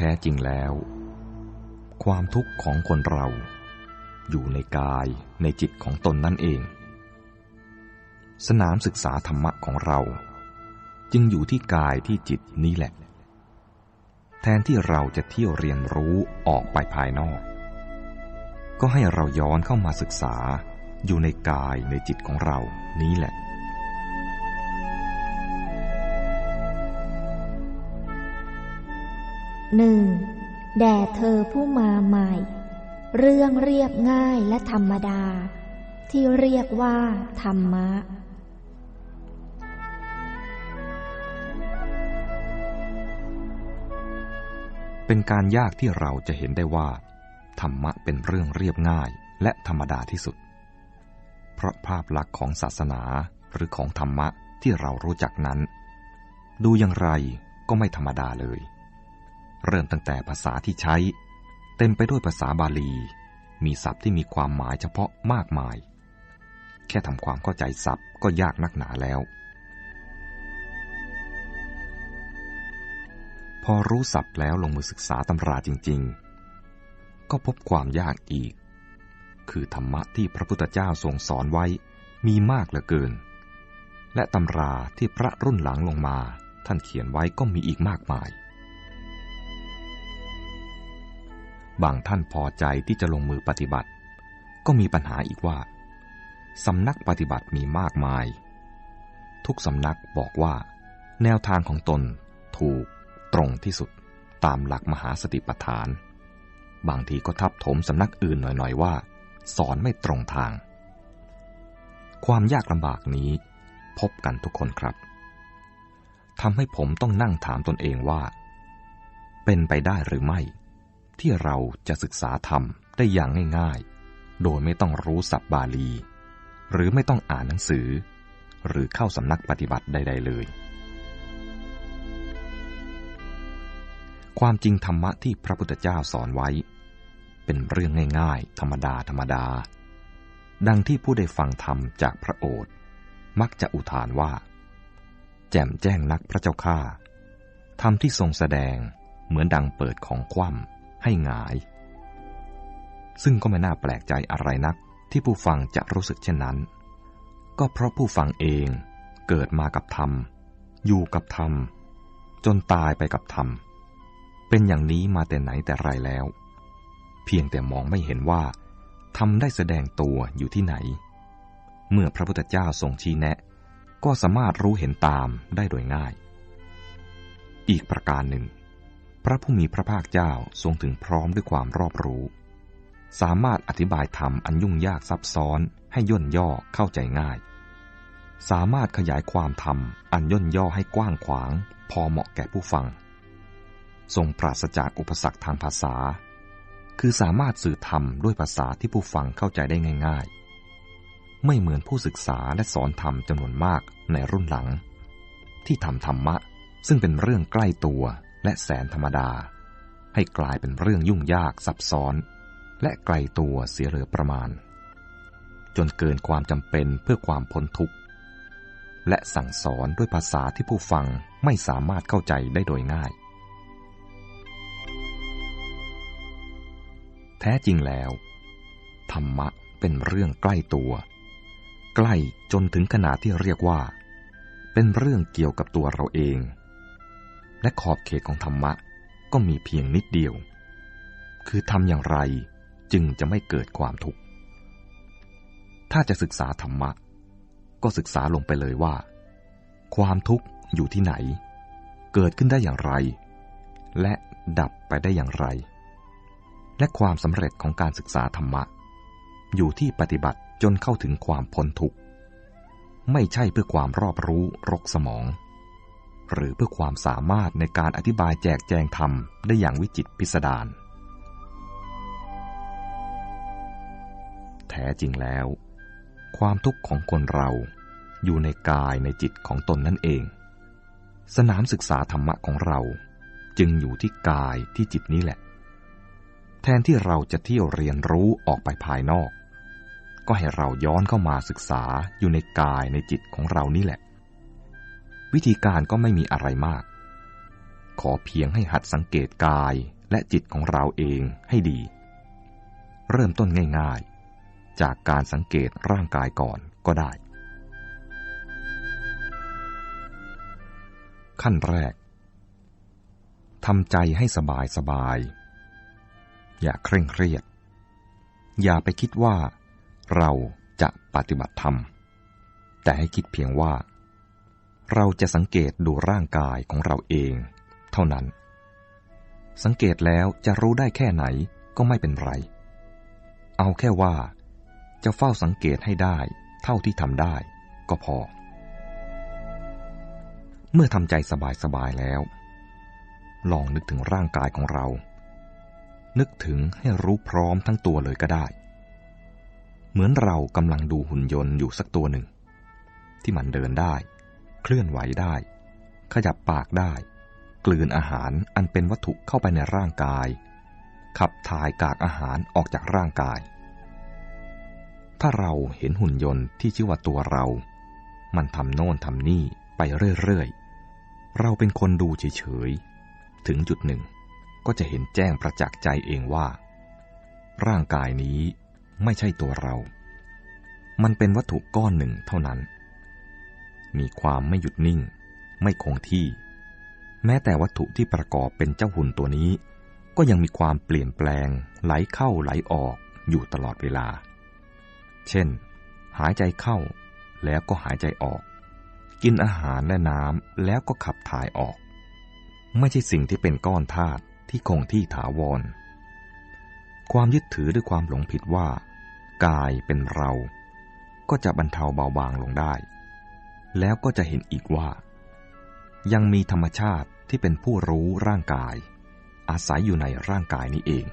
แท้จริงแล้ว ความทุกข์ของคนเรา อยู่ในกายในจิตของตนนั่นเอง สนามศึกษาธรรมะของเรา จึงอยู่ที่กายที่จิตนี้แหละ แทนที่เราจะเที่ยวเรียนรู้ออกไปภายนอก ก็ให้เราย้อนเข้ามาศึกษาอยู่ในกายในจิตของเรานี้แหละ หนึ่งแด่เธอผู้มาใหม่ เรื่องเรียบง่ายและธรรมดา ที่เรียกว่าธรรมะเป็นการยากที่เราจะเห็นได้ว่า ธรรมะเป็นเรื่องเรียบง่ายและธรรมดาที่สุด เพราะภาพลักษณ์ของศาสนาหรือของธรรมะที่เรารู้จักนั้น ดูอย่างไรก็ไม่ธรรมดาเลย เริ่มตั้งแต่ภาษาที่ใช้ เต็มไปด้วยภาษาบาลี มีศัพท์ที่มีความหมายเฉพาะมากมาย แค่ทำความเข้าใจศัพท์ก็ยากนักหนาแล้ว พอรู้ศัพท์แล้วลงมือศึกษาตำราจริง ๆ ก็พบความยากอีก คือธรรมะที่พระพุทธเจ้าทรงสอนไว้มีมากเหลือเกิน และตำราที่พระรุ่นหลังลงมา ท่านเขียนไว้ก็มีอีกมากมาย บางท่านพอใจที่จะลงมือปฏิบัติ ก็มีปัญหาอีกว่าสำนักปฏิบัติมีมากมาย ทุกสำนักบอกว่า แนวทางของตนถูกตรงที่สุดตามหลักมหาสติปัฏฐาน บางทีก็ทับถมสำนักอื่นหน่อยๆว่า สอนไม่ตรงทาง ความยากลำบากนี้พบกันทุกคนครับทำให้ผมต้องนั่งถามตนเองว่า เป็นไปได้หรือไม่ ที่เราจะศึกษาธรรมได้อย่างง่ายๆ โดยไม่ต้องรู้ศัพท์บาลี หรือไม่ต้องอ่านหนังสือ หรือเข้าสำนักปฏิบัติใด ๆ เลย ความจริงธรรมะที่พระพุทธเจ้าสอนไว้ เป็นเรื่องง่ายๆ ธรรมดาธรรมดา ดังที่ผู้ได้ฟังธรรมจากพระโอษฐ์มักจะอุทานว่า แจ่มแจ้งนักพระเจ้าข้าธรรมที่ทรงแสดงเหมือนดังเปิดของคว่ำ ให้หงาย ซึ่งก็ไม่น่าแปลกใจอะไรนักที่ผู้ฟังจะรู้สึกเช่นนั้น ก็เพราะผู้ฟังเองเกิดมากับธรรม อยู่กับธรรม จนตายไปกับธรรม เป็นอย่างนี้มาแต่ไหนแต่ไรแล้ว เพียงแต่มองไม่เห็นว่าธรรมได้แสดงตัวอยู่ที่ไหน เมื่อพระพุทธเจ้าทรงชี้แนะ ก็สามารถรู้เห็นตามได้โดยง่าย อีกประการหนึ่ง ระผู้มีพระภาคเจ้าทรงถึงพร้อมด้วยความรอบรู้ สามารถอธิบายธรรมอันยุ่งยากซับซ้อนให้ย่นย่อเข้าใจง่าย สามารถขยายความธรรมอันย่นย่อให้กว้างขวาง พอเหมาะแก่ผู้ฟัง ทรงปราศจากอุปสรรคทางภาษา คือสามารถสื่อธรรมด้วยภาษาที่ผู้ฟังเข้าใจได้ง่าย ๆ ไม่เหมือนผู้ศึกษาและสอนธรรมจำนวนมากในรุ่นหลัง ที่ทำธรรมะซึ่งเป็นเรื่องใกล้ตัว และแสนธรรมดา ให้กลายเป็นเรื่องยุ่งยากซับซ้อน และไกลตัวเสียเหลือประมาณ จนเกินความจำเป็นเพื่อความพ้นทุกข์ และสั่งสอนด้วยภาษาที่ผู้ฟังไม่สามารถเข้าใจได้โดยง่าย แท้จริงแล้ว ธรรมะเป็นเรื่องใกล้ตัว ใกล้จนถึงขนาดที่เรียกว่า เป็นเรื่องเกี่ยวกับตัวเราเอง และขอบเขตของธรรมะก็มีเพียงนิดเดียว คือทำอย่างไรจึงจะไม่เกิดความทุกข์ ถ้าจะศึกษาธรรมะ ก็ศึกษาลงไปเลยว่า ความทุกข์อยู่ที่ไหน เกิดขึ้นได้อย่างไร และดับไปได้อย่างไร และความสำเร็จของการศึกษาธรรมะ อยู่ที่ปฏิบัติจนเข้าถึงความพ้นทุกข์ ไม่ใช่เพื่อความรอบรู้รกสมอง หรือเพื่อความสามารถในการอธิบายแจกแจงธรรมได้อย่างวิจิตพิสดาร แท้จริงแล้ว ความทุกข์ของคนเราอยู่ในกายในจิตของตนนั่นเอง สนามศึกษาธรรมะของเราจึงอยู่ที่กายที่จิตนี้แหละ แทนที่เราจะเที่ยวเรียนรู้ออกไปภายนอก ก็ให้เราย้อนเข้ามาศึกษาอยู่ในกายในจิตของเรานี่แหละ วิธีการก็ไม่มีอะไรมาก ขอเพียงให้หัดสังเกตกายและจิตของเราเองให้ดี เริ่มต้นง่ายๆ จากการสังเกตร่างกายก่อนก็ได้ ขั้นแรกทำใจให้สบายสบาย อย่าเคร่งเครียด อย่าไปคิดว่าเราจะปฏิบัติธรรม แต่ให้คิดเพียงว่า เราจะสังเกตดูร่างกายของเราเอง เท่านั้น สังเกตแล้วจะรู้ได้แค่ไหนก็ไม่เป็นไร เอาแค่ว่า จะเฝ้าสังเกตให้ได้เท่าที่ทำได้ก็พอ เมื่อทำใจสบายๆแล้ว ลองนึกถึงร่างกายของเรา นึกถึงให้รู้พร้อมทั้งตัวเลยก็ได้ เหมือนเรากำลังดูหุ่นยนต์อยู่สักตัวหนึ่ง ที่มันเดินได้ เคลื่อนไหวได้ ขยับปากได้ กลืนอาหารอันเป็นวัตถุเข้าไปในร่างกาย ขับถ่ายกากอาหารออกจากร่างกาย ถ้าเราเห็นหุ่นยนต์ที่ชื่อว่าตัวเรา มันทำโน่นทำนี่ไปเรื่อยๆ เราเป็นคนดูเฉยๆ ถึงจุดหนึ่ง ก็จะเห็นแจ้งประจักษ์ใจเองว่า ร่างกายนี้ไม่ใช่ตัวเรา มันเป็นวัตถุก้อนหนึ่งเท่านั้น มีความไม่หยุดนิ่ง ไม่คงที่ แม้แต่วัตถุที่ประกอบเป็นเจ้าหุ่นตัวนี้ ก็ยังมีความเปลี่ยนแปลง ไหลเข้าไหลออกอยู่ตลอดเวลา เช่น หายใจเข้าแล้วก็หายใจออก กินอาหารและน้ำแล้วก็ขับถ่ายออก ไม่ใช่สิ่งที่เป็นก้อนธาตุที่คงที่ถาวร ความยึดถือด้วยความหลงผิดว่า กายเป็นเรา ก็จะบรรเทาเบาบางลงได้ แล้วก็จะเห็นอีกว่า ยังมีธรรมชาติที่เป็นผู้รู้ร่างกาย อาศัยอยู่ในร่างกายนี้เอง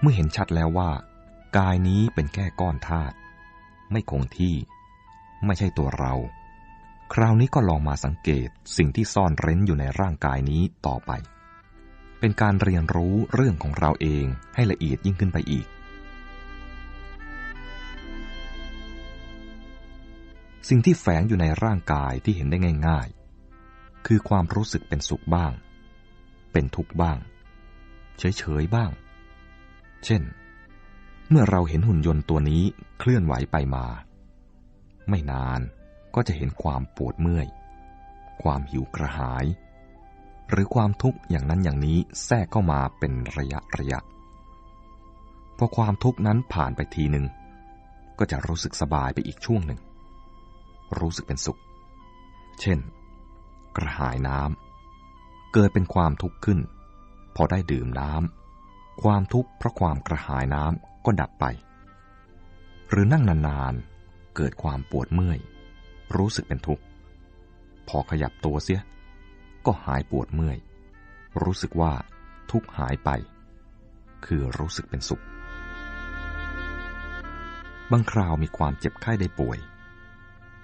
เมื่อเห็นชัดแล้วว่า กายนี้เป็นแค่ก้อนธาตุไม่คงที่ ไม่ใช่ตัวเรา คราวนี้ก็ลองมาสังเกตสิ่งที่ซ่อนเร้นอยู่ในร่างกายนี้ต่อไป เป็นการเรียนรู้เรื่องของเราเองให้ละเอียดยิ่งขึ้นไปอีก สิ่งที่แฝงอยู่ในร่างกายที่เห็นได้ง่าย ๆ คือความรู้สึกเป็นสุขบ้าง เป็นทุกข์บ้าง เฉยๆบ้าง เช่น เมื่อเราเห็นหุ่นยนต์ตัวนี้เคลื่อนไหวไปมา ไม่นานก็จะเห็นความปวดเมื่อย ความหิวกระหาย หรือความทุกข์อย่างนั้นอย่างนี้แทรกเข้ามาเป็นระยะระยะพอความทุกข์นั้นผ่านไปทีหนึ่งก็จะรู้สึกสบายไปอีกช่วงหนึ่ง รู้สึกเป็นสุข เช่น กระหายน้ำเกิดเป็นความทุกข์ขึ้น พอได้ดื่มน้ำความทุกข์เพราะความกระหายน้ำก็ดับไป หรือนั่งนานๆ เกิดความปวดเมื่อย รู้สึกเป็นทุกข์ พอขยับตัวเสีย ก็หายปวดเมื่อย รู้สึกว่าทุกข์หายไป คือรู้สึกเป็นสุข บางคราวมีความเจ็บไข้ได้ป่วย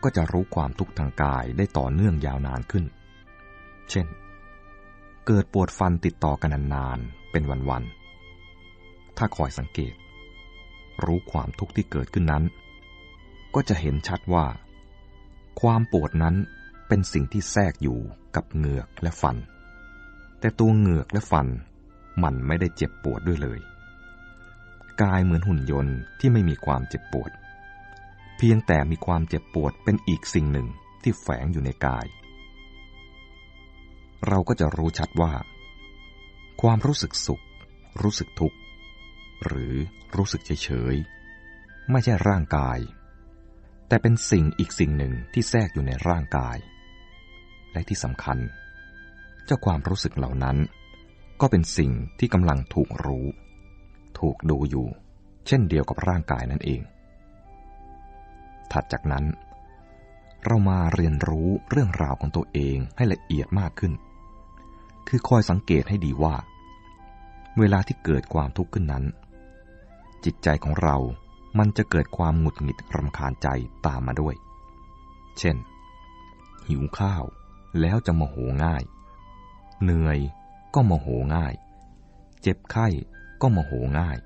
ก็จะรู้ความทุกข์ทางกายได้ต่อเนื่องยาวนานขึ้น เช่น เกิดปวดฟันติดต่อกันนานๆ เป็นวันๆ ถ้าคอยสังเกต รู้ความทุกข์ที่เกิดขึ้นนั้น ก็จะเห็นชัดว่า ความปวดนั้นเป็นสิ่งที่แทรกอยู่กับเหงือกและฟัน แต่ตัวเหงือกและฟันมันไม่ได้เจ็บปวดด้วยเลย กายเหมือนหุ่นยนต์ที่ไม่มีความเจ็บปวด พียงแต่มีความเจ็บปวดเป็นอีกสิ่งหนึ่งที่แฝงอยู่ในกาย เราก็จะรู้ชัดว่า ความรู้สึกสุข รู้สึกทุกข์ หรือรู้สึกเฉยๆไม่ใช่ร่างกาย แต่เป็นสิ่งอีกสิ่งหนึ่งที่แทรกอยู่ในร่างกาย และที่สำคัญ เจ้าความรู้สึกเหล่านั้น ก็เป็นสิ่งที่กำลังถูกรู้ ถูกดูอยู่ เช่นเดียวกับร่างกายนั่นเอง ถัดจากนั้น เรามาเรียนรู้เรื่องราวของตัวเองให้ละเอียดมากขึ้น คือคอยสังเกตให้ดีว่า เวลาที่เกิดความทุกข์ขึ้นนั้น จิตใจของเรามันจะเกิดความหงุดหงิดรำคาญใจตามมาด้วย เช่น หิวข้าวแล้วจะโมโหง่าย เหนื่อยก็โมโหง่าย เจ็บไข้ก็โมโหง่าย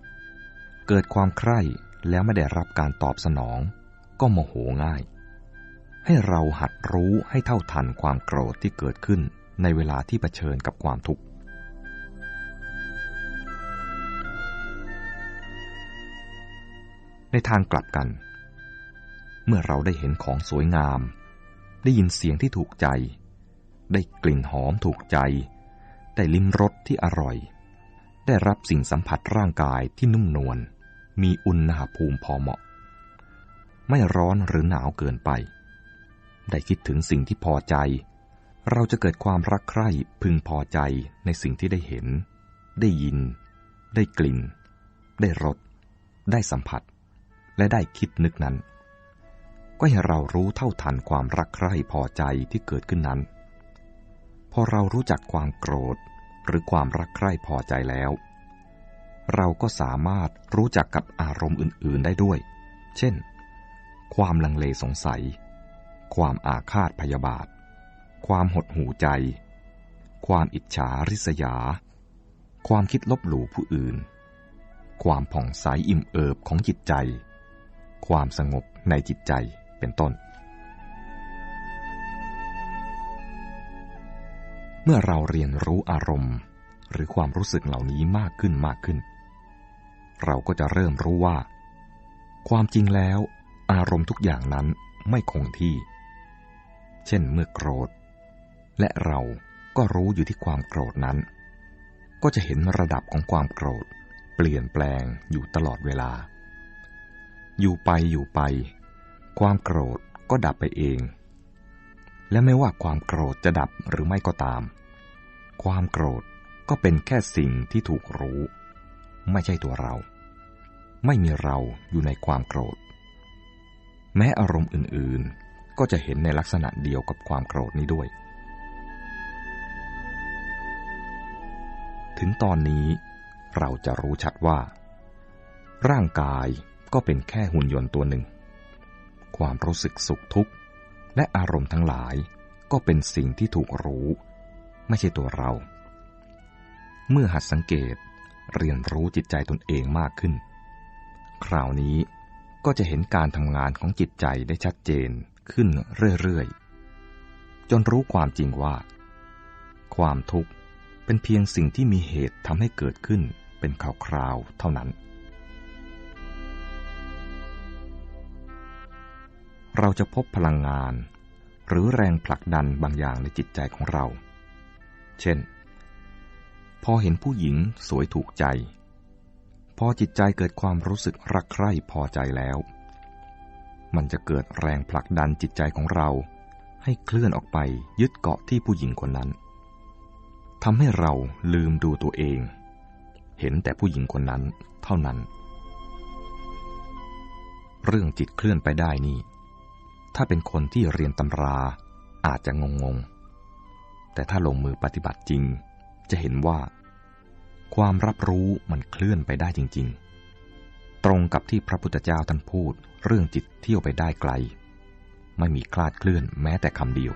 เกิดความใคร่แล้วไม่ได้รับการตอบสนอง ก็โมโหง่าย ให้เราหัดรู้ให้เท่าทันความโกรธที่เกิดขึ้นในเวลาที่เผชิญกับความทุกข์ ในทางกลับกัน เมื่อเราได้เห็นของสวยงาม ได้ยินเสียงที่ถูกใจ ได้กลิ่นหอมถูกใจ ได้ลิ้มรสที่อร่อย ได้รับสิ่งสัมผัสร่างกายที่นุ่มนวล มีอุณหภูมิพอเหมาะ ไม่ร้อนหรือหนาวเกินไป ได้คิดถึงสิ่งที่พอใจ เราจะเกิดความรักใคร่พึงพอใจในสิ่งที่ได้เห็น ได้ยิน ได้กลิ่น ได้รส ได้สัมผัส และได้คิดนึกนั้น ก็ให้เรารู้เท่าทันความรักใคร่พอใจที่เกิดขึ้นนั้น พอเรารู้จักความโกรธหรือความรักใคร่พอใจแล้ว เราก็สามารถรู้จักกับอารมณ์อื่น ๆ ได้ด้วย เช่น ความลังเลสงสัย ความอาฆาตพยาบาท ความหดหู่ใจ ความอิจฉาริษยา ความคิดลบหลู่ผู้อื่น ความผ่องใสอิ่มเอิบของจิตใจ ความสงบในจิตใจเป็นต้น เมื่อเราเรียนรู้อารมณ์ หรือความรู้สึกเหล่านี้มากขึ้นมากขึ้น เราก็จะเริ่มรู้ว่า ความจริงแล้ว อารมณ์ทุกอย่างนั้นไม่คงที่ เช่นเมื่อโกรธ และเราก็รู้อยู่ที่ความโกรธนั้น ก็จะเห็นระดับของความโกรธ เปลี่ยนแปลงอยู่ตลอดเวลา อยู่ไปอยู่ไป ความโกรธก็ดับไปเอง และไม่ว่าความโกรธจะดับหรือไม่ก็ตาม ความโกรธก็เป็นแค่สิ่งที่ถูกรู้ ไม่ใช่ตัวเรา ไม่มีเราอยู่ในความโกรธ แม้อารมณ์อื่นๆ ก็จะเห็นในลักษณะเดียวกับความโกรธนี้ด้วย ถึงตอนนี้เราจะรู้ชัดว่า ร่างกายก็เป็นแค่หุ่นยนต์ตัวหนึ่ง ความรู้สึกสุขทุกข์ และอารมณ์ทั้งหลายก็เป็นสิ่งที่ถูกรู้ ไม่ใช่ตัวเรา เมื่อหัดสังเกตเรียนรู้จิตใจตนเองมากขึ้น คราวนี้ ก็จะเห็นการทำงานของจิตใจได้ชัดเจนขึ้นเรื่อยๆ จนรู้ความจริงว่า ความทุกข์เป็นเพียงสิ่งที่มีเหตุทำให้เกิดขึ้นเป็นคราวๆเท่านั้น เราจะพบพลังงาน หรือแรงผลักดันบางอย่างในจิตใจของเรา เช่น พอเห็นผู้หญิงสวยถูกใจ พอจิตใจเกิดความรู้สึกรักใคร่พอใจแล้ว มันจะเกิดแรงผลักดันจิตใจของเรา ให้เคลื่อนออกไปยึดเกาะที่ผู้หญิงคนนั้นทำให้เราลืมดูตัวเอง เห็นแต่ผู้หญิงคนนั้นเท่านั้น เรื่องจิตเคลื่อนไปได้นี่ ถ้าเป็นคนที่เรียนตำราอาจจะงงงแต่ถ้าลงมือปฏิบัติจริง จะเห็นว่า ความรับรู้มันเคลื่อนไปได้จริง ๆ ตรงกับที่พระพุทธเจ้าท่านพูด เรื่องจิตเที่ยวไปได้ไกล ไม่มีคลาดเคลื่อนแม้แต่คำเดียว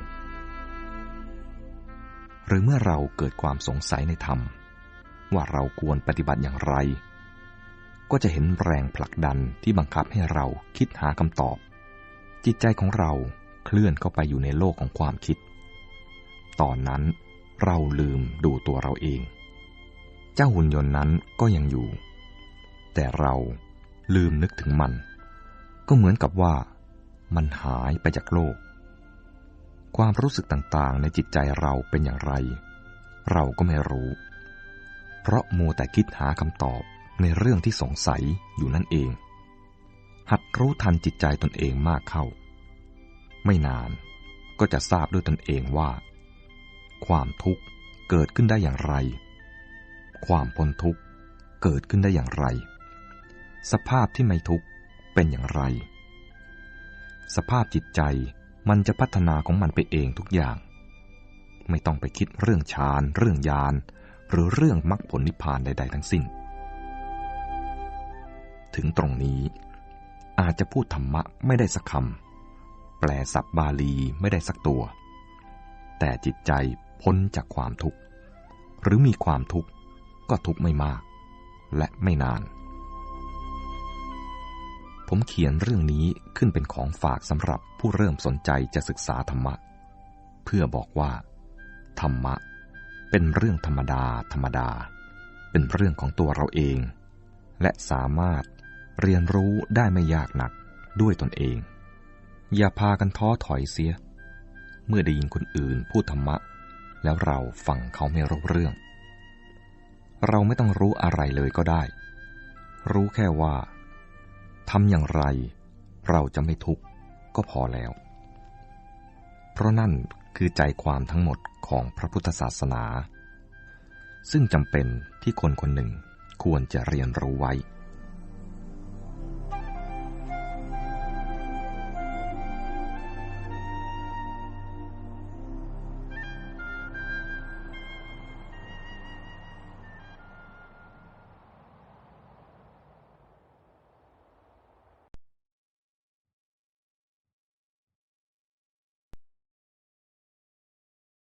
หรือเมื่อเราเกิดความสงสัยในธรรม ว่าเราควรปฏิบัติอย่างไร ก็จะเห็นแรงผลักดันที่บังคับให้เราคิดหาคำตอบ จิตใจของเราเคลื่อนเข้าไปอยู่ในโลกของความคิด ตอนนั้นเราลืมดูตัวเราเอง เจ้าหุ่นยนต์นั้นก็ยังอยู่ แต่เราลืมนึกถึงมัน ก็เหมือนกับว่ามันหายไปจากโลก ความรู้สึกต่างๆ ในจิตใจเราเป็นอย่างไร เราก็ไม่รู้ เพราะมัวแต่คิดหาคำตอบในเรื่องที่สงสัยอยู่นั่นเอง หัดรู้ทันจิตใจตนเองมากเข้า ไม่นานก็จะทราบด้วยตนเองว่า ความทุกข์เกิดขึ้นได้อย่างไร ความพ้นทุกข์เกิดขึ้นได้อย่างไร สภาพที่ไม่ทุกข์เป็นอย่างไร สภาพจิตใจมันจะพัฒนาของมันไปเองทุกอย่าง ไม่ต้องไปคิดเรื่องฌาน เรื่องยาน หรือเรื่องมรรคผลนิพพานใด ๆ ทั้งสิ้น ถึงตรงนี้ อาจจะพูดธรรมะไม่ได้สักคำแปลศัพท์บาลีไม่ได้สักตัว แต่จิตใจพ้นจากความทุกข์ หรือมีความทุกข์ ก็ทุกไม่มาก และไม่นาน ผมเขียนเรื่องนี้ขึ้นเป็นของฝากสำหรับผู้เริ่มสนใจจะศึกษาธรรมะ เพื่อบอกว่า ธรรมะ เป็นเรื่องธรรมดาธรรมดา เป็นเรื่องของตัวเราเอง และสามารถเรียนรู้ได้ไม่ยากหนักด้วยตนเอง อย่าพากันท้อถอยเสีย เมื่อได้ยินคนอื่นพูดธรรมะ แล้วเราฟังเขาไม่รู้เรื่อง เราไม่ต้องรู้อะไรเลยก็ได้ รู้แค่ว่าทำอย่างไร เราจะไม่ทุกข์ก็พอแล้ว เพราะนั่นคือใจความทั้งหมดของพระพุทธศาสนา ซึ่งจำเป็นที่คนคนหนึ่งควรจะเรียนรู้ไว้